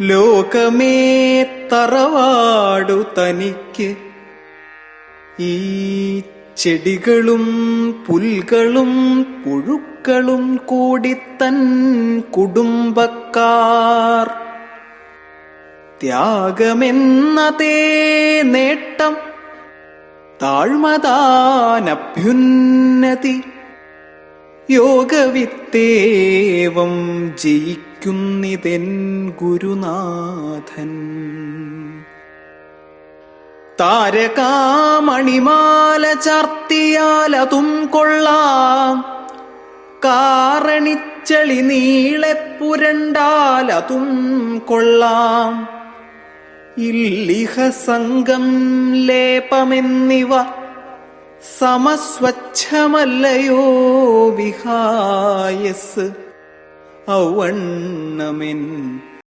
ലോകമേ തറവാടു തനിക്ക്. ഈ ചെടികളും പുൽകളും പുഴുക്കളും കൂടി തൻ കുടുംബക്കാർ. ത്യാഗമെന്നതേ നേട്ടം താഴ്മതാനഭ്യുന്നതി. യോഗവിത്തേവം ജയിക്കുന്നിതെൻ ഗുരുനാഥൻ താരകാമണിമാല ചാർത്തിയാൽ അതും കൊള്ളാം. കാറണിച്ചളി നീളെ പുരണ്ടാൽ അതും കൊള്ളാം. ഇല്ലിഹ സംഘം ലേപമെന്നിവ സമസ്വച്ഛമല്ലയോ വിഹായസ്. ഔവണ്ണമെൻ